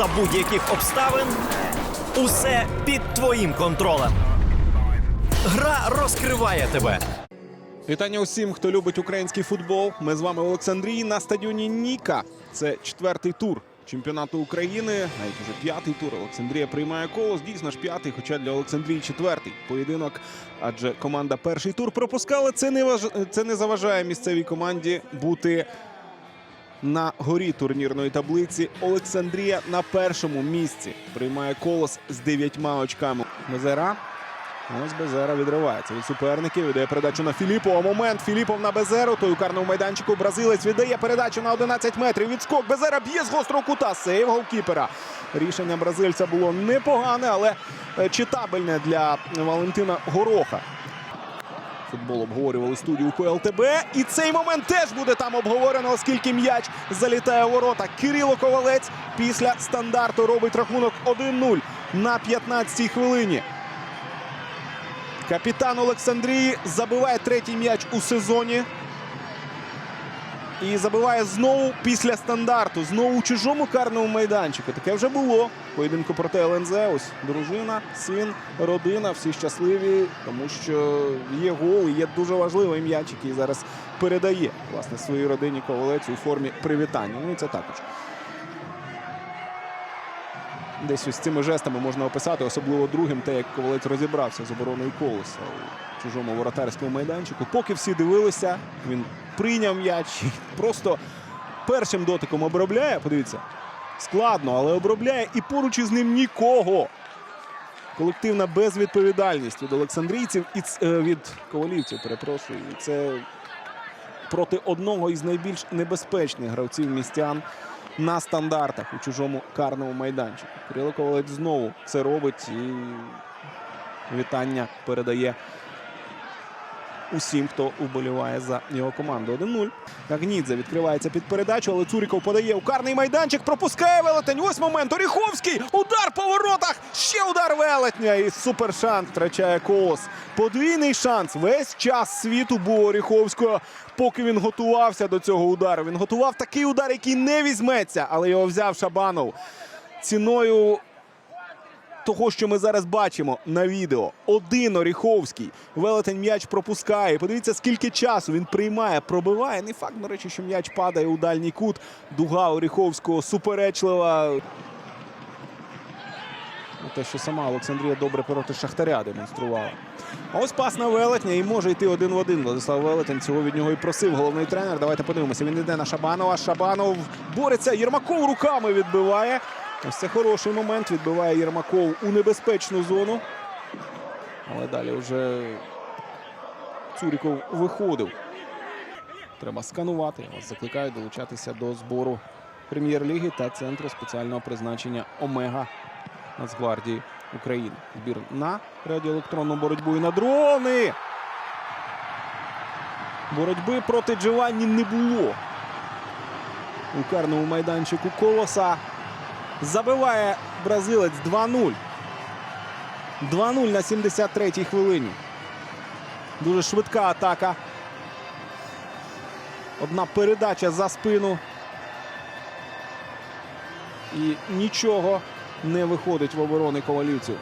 за будь-яких обставин. Усе під твоїм контролем. Гра розкриває тебе. Вітання усім, хто любить український футбол. Ми з вами в Олександрії на стадіоні Ніка. Це четвертий тур чемпіонату України, навіть уже п'ятий тур. Олександрія приймає колос. Дійсно ж п'ятий, хоча для Олександрії четвертий поєдинок. Адже команда перший тур пропускала. Це не важ... це не заважає місцевій команді бути на горі турнірної таблиці. Олександрія на першому місці приймає колос з дев'ятьма очками. Мезера. Ось Безера відривається від суперників. Віддає передачу на Філіпова. Момент. Філіпов на Безеру. Той у карному майданчику. Бразилець віддає передачу на 11 метрів. Відскок. Безера б'є з гострого кута. Сейв голкіпера. Рішення бразильця було непогане, але е, читабельне для Валентина Гороха. Футбол обговорювали студію ПЛТБ. І цей момент теж буде там обговорено, оскільки м'яч залітає у ворота. Кирило Ковалець після стандарту робить рахунок 1-0 на 15-й хвилині. Капітан Олександрії забиває третій м'яч у сезоні. І забиває знову після стандарту. Знову у чужому карному майданчику. Таке вже було. Поєдинку проти ЛНЗ. Ось дружина, син, родина. Всі щасливі, тому що є гол і є дуже важливий м'яч, який зараз передає власне своїй родині ковалець у формі привітання. Ну і це також. Десь ось цими жестами можна описати, особливо другим, те, як ковалець розібрався з обороною колеса у чужому воротарському майданчику. Поки всі дивилися, він прийняв м'яч просто першим дотиком обробляє. Подивіться, складно, але обробляє і поруч із ним нікого. Колективна безвідповідальність від олександрійців і е, від ковалівців, перепрошую. Це проти одного із найбільш небезпечних гравців містян на стандартах у чужому карному майданчику. Кирило Ковалець знову це робить і вітання передає усім, хто вболіває за його команду. 1-0. Кагнідзе відкривається під передачу, але Цуріков подає у карний майданчик, пропускає велетень. Ось момент. Оріховський. Удар по воротах. Ще удар велетня. І супершанс втрачає колос. Подвійний шанс. Весь час світу був Оріховського, поки він готувався до цього удару. Він готував такий удар, який не візьметься, але його взяв Шабанов ціною того, що ми зараз бачимо на відео. Один Оріховський. Велетень м'яч пропускає. Подивіться, скільки часу він приймає, пробиває. Не факт, до речі, що м'яч падає у дальній кут. Дуга Оріховського суперечлива. Ну, Те, що сама Олександрія добре проти Шахтаря демонструвала. А ось пас на велетня і може йти один в один. Владислав Велетень цього від нього і просив головний тренер. Давайте подивимося. Він йде на Шабанова. Шабанов бореться. Єрмаков руками відбиває. Ось це хороший момент. Відбиває Єрмаков у небезпечну зону. Але далі вже Цуріков виходив. Треба сканувати. Я вас закликаю долучатися до збору прем'єр-ліги та центру спеціального призначення Омега Нацгвардії України. Збір на радіоелектронну боротьбу і на дрони. Боротьби проти Джованні не було. У карному майданчику колоса забиває бразилець 2-0. 2-0 на 73-й хвилині. Дуже швидка атака. Одна передача за спину. І нічого не виходить в оборони ковалівців.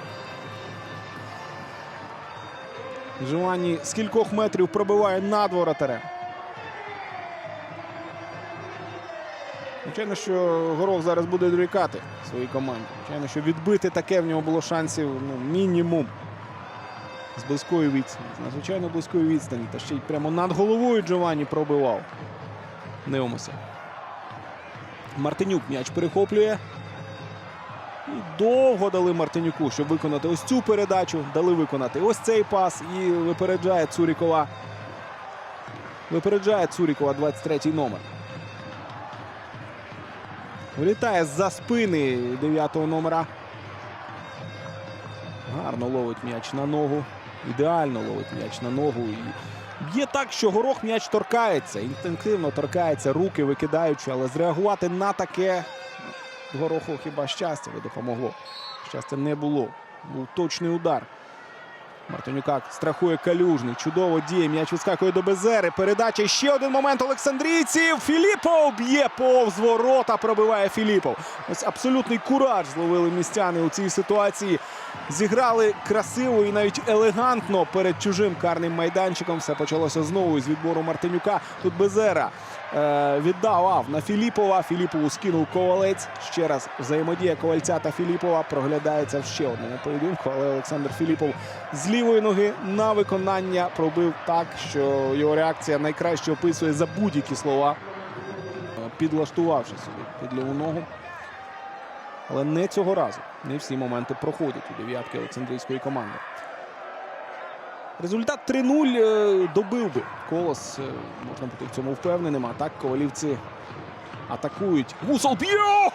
Живані з кількох метрів пробиває над воротарем. Звичайно, що Горох зараз буде дорікати своїй команді. Звичайно, що відбити таке в нього було шансів ну, мінімум. З близької відстані. З надзвичайно близької відстані. Та ще й прямо над головою Джованні пробивав. Дивимося. Мартинюк м'яч перехоплює. І довго дали Мартинюку, щоб виконати ось цю передачу. Дали виконати ось цей пас і випереджає Цурікова. Випереджає Цурікова 23-й номер. Вилітає з-за спини 9-го номера. Гарно ловить м'яч на ногу. Ідеально ловить м'яч на ногу. І б'є так, що горох м'яч торкається. Інтенсивно торкається, руки викидаючи, але зреагувати на таке гороху хіба щастя не допомогло. Щастя не було. Був точний удар. Мартинюка страхує калюжний. Чудово діє. М'яч відскакує до Безери. Передача. Ще один момент Олександрійців. Філіпов б'є повз ворота. Пробиває Філіпов. Ось абсолютний кураж зловили містяни у цій ситуації. Зіграли красиво і навіть елегантно перед чужим карним майданчиком. Все почалося знову із відбору Мартинюка. Тут Безера віддав ав на Філіпова. Філіпову скинув ковалець. Ще раз взаємодія ковальця та Філіпова проглядається в ще одному поєдинку. Але Олександр Філіпов з лівої ноги на виконання пробив так, що його реакція найкраще описує за будь-які слова, е, підлаштувавши собі під ліву ногу. Але не цього разу. Не всі моменти проходять у дев'ятки Олександрійської команди. Результат 3-0 е, добив би. Колос, е, можна бути в цьому впевненим. А так ковалівці атакують. Гусол б'є!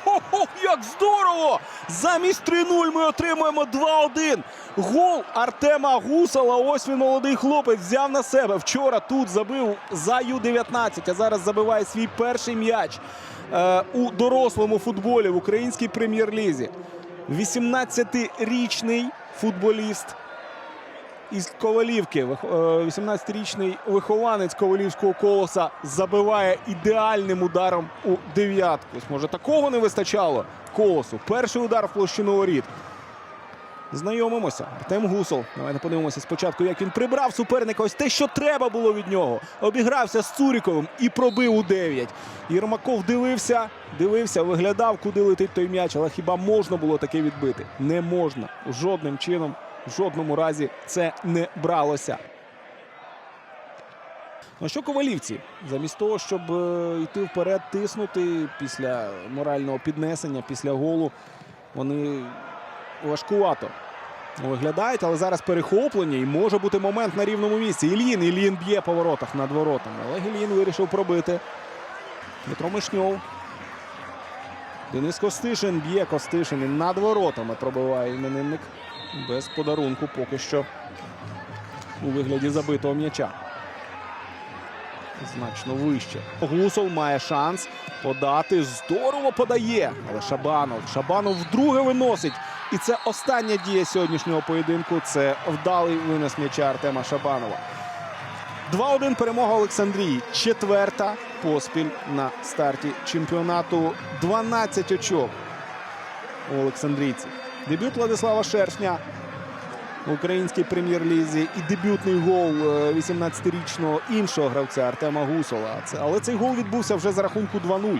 Як здорово! Замість 3-0 ми отримуємо 2-1. Гол Артема Гусала. Ось він молодий хлопець взяв на себе. Вчора тут забив за Ю-19, а зараз забиває свій перший м'яч е, у дорослому футболі в українській прем'єр-лізі. 18-річний футболіст із Ковалівки. Е, 18-річний вихованець Ковалівського колоса забиває ідеальним ударом у дев'ятку. Може, такого не вистачало колосу. Перший удар в площину воріт. Знайомимося. Артем Гусол. Давайте подивимося спочатку, як він прибрав суперника. Ось те, що треба було від нього. Обігрався з Цуріковим і пробив у 9. Єрмаков дивився, дивився, виглядав, куди летить той м'яч. Але хіба можна було таке відбити? Не можна. Жодним чином, в жодному разі це не бралося. Ну що ковалівці? Замість того, щоб е, йти вперед, тиснути після морального піднесення, після голу, вони важкувато виглядають, але зараз перехоплення і може бути момент на рівному місці. Ільїн, Ільїн б'є по воротах над воротами. Але Ільїн вирішив пробити. Дмитро Мишньов. Денис Костишин б'є Костишин і над воротами пробиває іменинник. Без подарунку поки що у вигляді забитого м'яча. Значно вище. Гусол має шанс подати. Здорово подає. Але Шабанов. Шабанов вдруге виносить. І це остання дія сьогоднішнього поєдинку. Це вдалий винос м'яча Артема Шабанова. 2-1 перемога Олександрії. Четверта поспіль на старті чемпіонату. 12 очок у Олександрійці. Дебют Владислава Шершня в українській прем'єр-лізі і дебютний гол е, 18-річного іншого гравця Артема Гусола. Але цей гол відбувся вже за рахунку 2-0